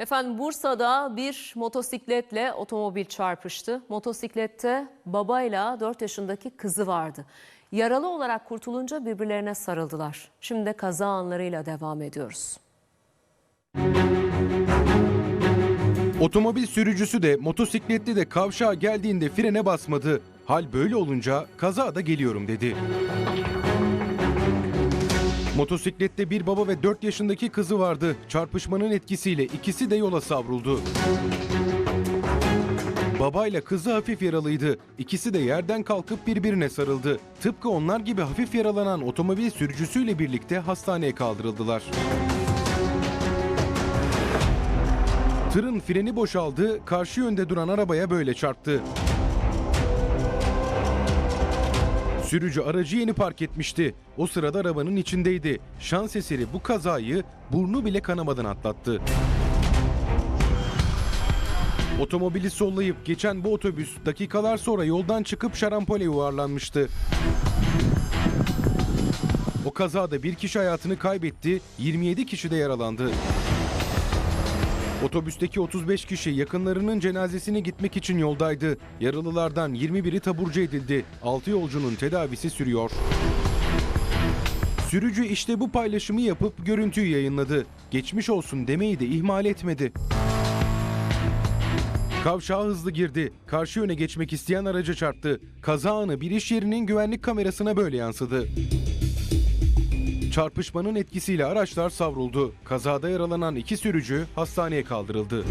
Efendim Bursa'da bir motosikletle otomobil çarpıştı. Motosiklette babayla 4 yaşındaki kızı vardı. Yaralı olarak kurtulunca birbirlerine sarıldılar. Şimdi de kaza anlarıyla devam ediyoruz. Otomobil sürücüsü de motosikletli de kavşağa geldiğinde frene basmadı. Hal böyle olunca kaza da geliyorum dedi. Motosiklette bir baba ve 4 yaşındaki kızı vardı. Çarpışmanın etkisiyle ikisi de yola savruldu. Babayla kızı hafif yaralıydı. İkisi de yerden kalkıp birbirine sarıldı. Tıpkı onlar gibi hafif yaralanan otomobil sürücüsüyle birlikte hastaneye kaldırıldılar. Tırın freni boşaldı, karşı yönde duran arabaya böyle çarptı. Sürücü aracı yeni park etmişti. O sırada arabanın içindeydi. Şans eseri bu kazayı burnu bile kanamadan atlattı. Otomobili sollayıp geçen bu otobüs dakikalar sonra yoldan çıkıp şarampole yuvarlanmıştı. O kazada bir kişi hayatını kaybetti, 27 kişi de yaralandı. Otobüsteki 35 kişi yakınlarının cenazesine gitmek için yoldaydı. Yaralılardan 21'i taburcu edildi. 6 yolcunun tedavisi sürüyor. Sürücü işte bu paylaşımı yapıp görüntüyü yayınladı. Geçmiş olsun demeyi de ihmal etmedi. Kavşağa hızlı girdi. Karşı yöne geçmek isteyen araca çarptı. Kaza anı bir iş yerinin güvenlik kamerasına böyle yansıdı. Çarpışmanın etkisiyle araçlar savruldu. Kazada yaralanan iki sürücü hastaneye kaldırıldı.